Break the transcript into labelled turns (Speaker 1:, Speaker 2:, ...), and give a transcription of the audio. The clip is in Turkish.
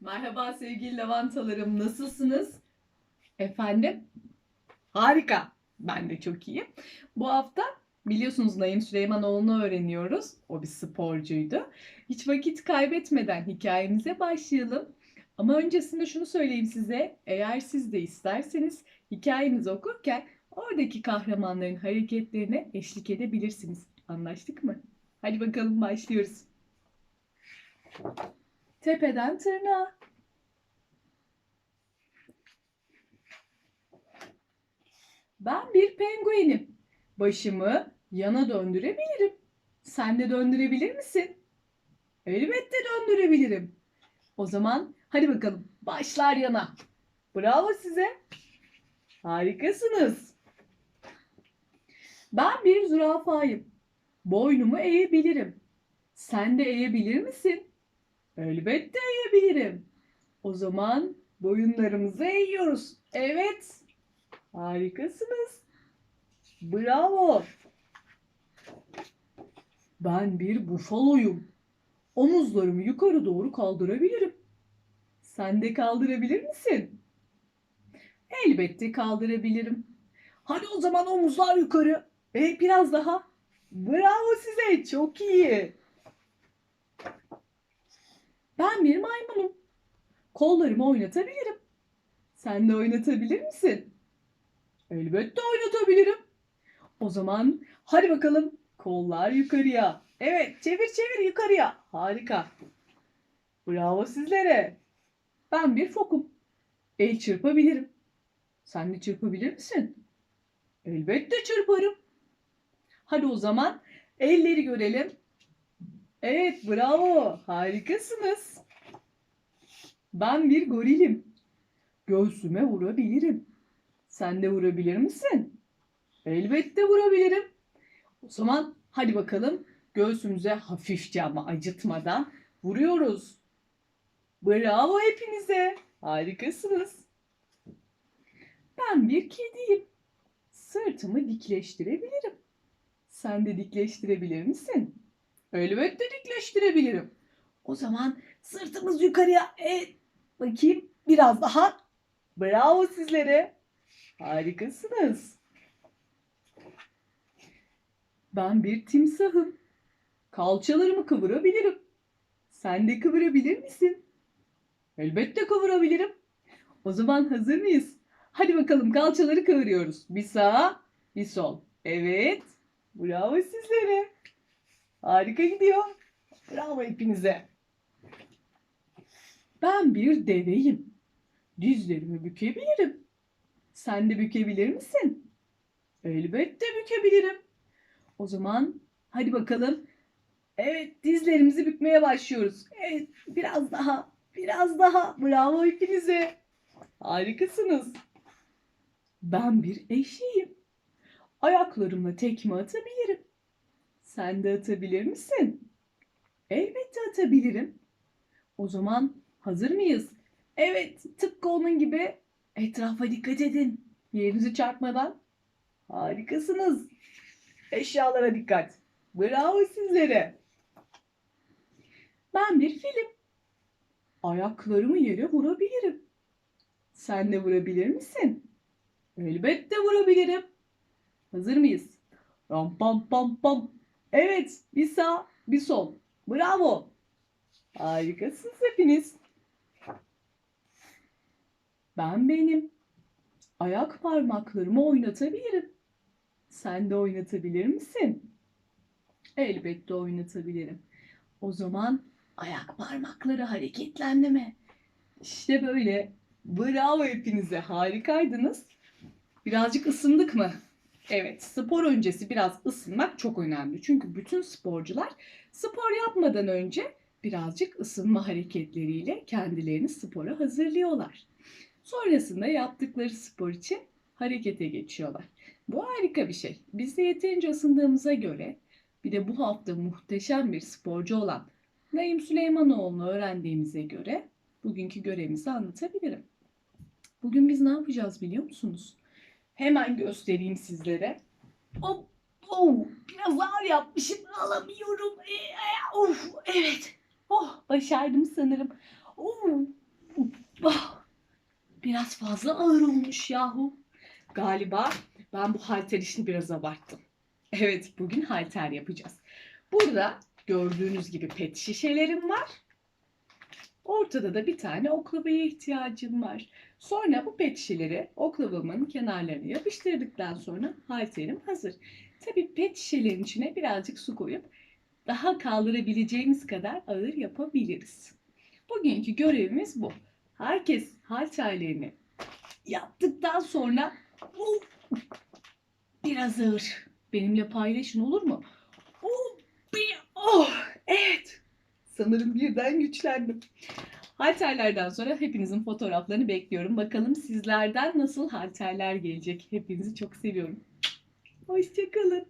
Speaker 1: Merhaba sevgili lavantalarım, nasılsınız? Efendim? Harika. Ben de çok iyiyim. Bu hafta biliyorsunuz Naim Süleymanoğlu'nu öğreniyoruz. O bir sporcuydu. Hiç vakit kaybetmeden hikayemize başlayalım. Ama öncesinde şunu söyleyeyim size. Eğer siz de isterseniz hikayemizi okurken oradaki kahramanların hareketlerine eşlik edebilirsiniz. Anlaştık mı? Hadi bakalım başlıyoruz. Tepeden tırnağa. Ben bir penguenim. Başımı yana döndürebilirim. Sen de döndürebilir misin? Elbette döndürebilirim. O zaman hadi bakalım başlar yana. Bravo size. Harikasınız. Ben bir zürafayım. Boynumu eğebilirim. Sen de eğebilir misin? Elbette eğebilirim. O zaman boyunlarımızı eğiyoruz. Evet. Harikasınız. Bravo. Ben bir bufaloyum. Omuzlarımı yukarı doğru kaldırabilirim. Sen de kaldırabilir misin? Elbette kaldırabilirim. Hadi o zaman omuzlar yukarı. E, biraz daha. Bravo size. Çok iyi. Ben bir maymunum. Kollarımı oynatabilirim. Sen de oynatabilir misin? Elbette oynatabilirim. O zaman hadi bakalım kollar yukarıya. Evet çevir çevir yukarıya. Harika. Bravo sizlere. Ben bir fokum. El çırpabilirim. Sen de çırpabilir misin? Elbette çırparım. Hadi o zaman elleri görelim. Evet, bravo. Harikasınız. Ben bir gorilim. Göğsüme vurabilirim. Sen de vurabilir misin? Elbette vurabilirim. O zaman hadi bakalım göğsümüze hafifçe ama acıtmadan vuruyoruz. Bravo hepinize. Harikasınız. Ben bir kediyim. Sırtımı dikleştirebilirim. Sen de dikleştirebilir misin? Elbette dikleştirebilirim. O zaman sırtımız yukarıya. Evet. Bakayım biraz daha. Bravo sizlere. Harikasınız. Ben bir timsahım. Kalçalarımı kıvırabilirim. Sen de kıvırabilir misin? Elbette kıvırabilirim. O zaman hazır mıyız? Hadi bakalım kalçaları kıvırıyoruz. Bir sağ, bir sol. Evet. Bravo sizlere. Harika gidiyor. Bravo hepinize. Ben bir deveyim. Dizlerimi bükebilirim. Sen de bükebilir misin? Elbette bükebilirim. O zaman hadi bakalım. Evet dizlerimizi bükmeye başlıyoruz. Evet biraz daha. Biraz daha. Bravo hepinize. Harikasınız. Ben bir eşeğim. Ayaklarımla tekme atabilirim. Sen de atabilir misin? Elbette atabilirim. O zaman hazır mıyız? Evet, tıpkı onun gibi etrafa dikkat edin. Yerinizi çarpmadan. Harikasınız. Eşyalara dikkat. Bravo sizlere. Ben bir film. Ayaklarımı yere vurabilirim. Sen de vurabilir misin? Elbette vurabilirim. Hazır mıyız? Ram pam pam pam. Evet, bir sağ, bir sol. Bravo. Harikasınız hepiniz. Ben benim. Ayak parmaklarımı oynatabilirim. Sen de oynatabilir misin? Elbette oynatabilirim. O zaman ayak parmakları hareketlendirme. İşte böyle. Bravo hepinize. Harikaydınız. Birazcık ısındık mı? Evet, spor öncesi biraz ısınmak çok önemli. Çünkü bütün sporcular spor yapmadan önce birazcık ısınma hareketleriyle kendilerini spora hazırlıyorlar. Sonrasında yaptıkları spor için harekete geçiyorlar. Bu harika bir şey. Biz de yeterince ısındığımıza göre bir de bu hafta muhteşem bir sporcu olan Naim Süleymanoğlu'nu öğrendiğimize göre bugünkü görevimizi anlatabilirim. Bugün biz ne yapacağız biliyor musunuz? Hemen göstereyim sizlere. Hop, oh, biraz ağır yapmışım. Alamıyorum. Ee, of, evet. Oh, başardım sanırım. Oh, biraz fazla ağır olmuş yahu. Galiba ben bu halter işini biraz abarttım. Evet, bugün halter yapacağız. Burada gördüğünüz gibi pet şişelerim var. Ortada da bir tane oklavaya ihtiyacım var. Sonra bu pet şişeleri oklavamın kenarlarına yapıştırdıktan sonra halterim hazır. Tabii pet şişelerin içine birazcık su koyup daha kaldırabileceğimiz kadar ağır yapabiliriz. Bugünkü görevimiz bu. Herkes halterlerini yaptıktan sonra "Oh, biraz ağır. Benimle paylaşın olur mu? Oh, bir, oh, evet. Sanırım birden güçlendim. Halterlerden sonra hepinizin fotoğraflarını bekliyorum. Bakalım sizlerden nasıl halterler gelecek. Hepinizi çok seviyorum. Hoşçakalın.